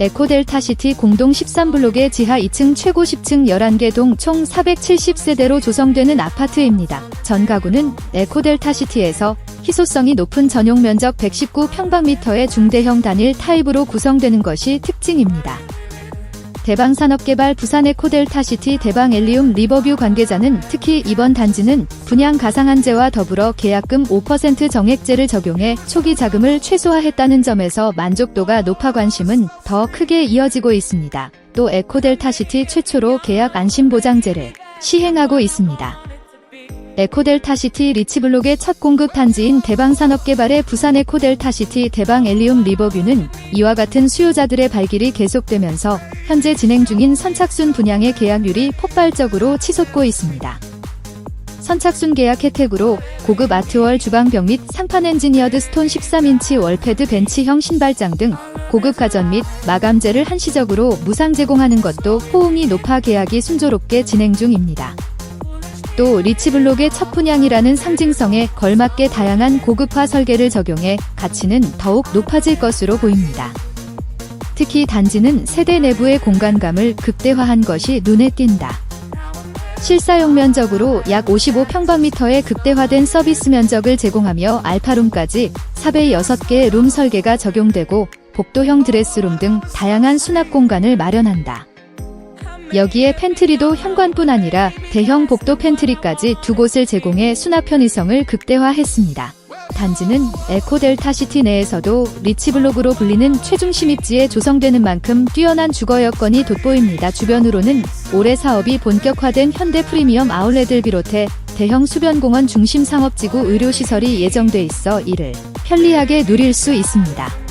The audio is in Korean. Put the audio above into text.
에코델타 시티 공동 13블록의 지하 2층 최고 10층 11개 동 총 470세대로 조성되는 아파트입니다. 전 가구는 에코델타 시티에서 희소성이 높은 전용 면적 119평방미터의 중대형 단일 타입으로 구성되는 것이 특징입니다. 대방산업개발 부산 에코델타시티 대방 엘리움 리버뷰 관계자는 특히 이번 단지는 분양 가상한제와 더불어 계약금 5% 정액제를 적용해 초기 자금을 최소화했다는 점에서 만족도가 높아 관심은 더 크게 이어지고 있습니다. 또 에코델타시티 최초로 계약 안심보장제를 시행하고 있습니다. 에코델타시티 리치블록의 첫 공급 단지인 대방산업개발의 부산 에코델타시티 대방 엘리움 리버뷰는 이와 같은 수요자들의 발길이 계속되면서 현재 진행 중인 선착순 분양의 계약률이 폭발적으로 치솟고 있습니다. 선착순 계약 혜택으로 고급 아트월 주방벽 및 상판 엔지니어드 스톤 13인치 월패드 벤치형 신발장 등 고급 가전 및 마감재를 한시적으로 무상 제공하는 것도 호응이 높아 계약이 순조롭게 진행 중입니다. 또 리치블록의 첫 분양이라는 상징성에 걸맞게 다양한 고급화 설계를 적용해 가치는 더욱 높아질 것으로 보입니다. 특히 단지는 세대 내부의 공간감을 극대화한 것이 눈에 띈다. 실사용 면적으로 약 55평방미터의 극대화된 서비스 면적을 제공하며 알파룸까지 4배 6개의 룸 설계가 적용되고 복도형 드레스룸 등 다양한 수납 공간을 마련한다. 여기에 팬트리도 현관뿐 아니라 대형 복도 팬트리까지 두 곳을 제공해 수납 편의성을 극대화했습니다. 단지는 에코델타 시티 내에서도 리치블록으로 불리는 최중심 입지에 조성되는 만큼 뛰어난 주거 여건이 돋보입니다. 주변으로는 올해 사업이 본격화된 현대 프리미엄 아울렛을 비롯해 대형 수변공원 중심 상업지구 의료시설이 예정돼 있어 이를 편리하게 누릴 수 있습니다.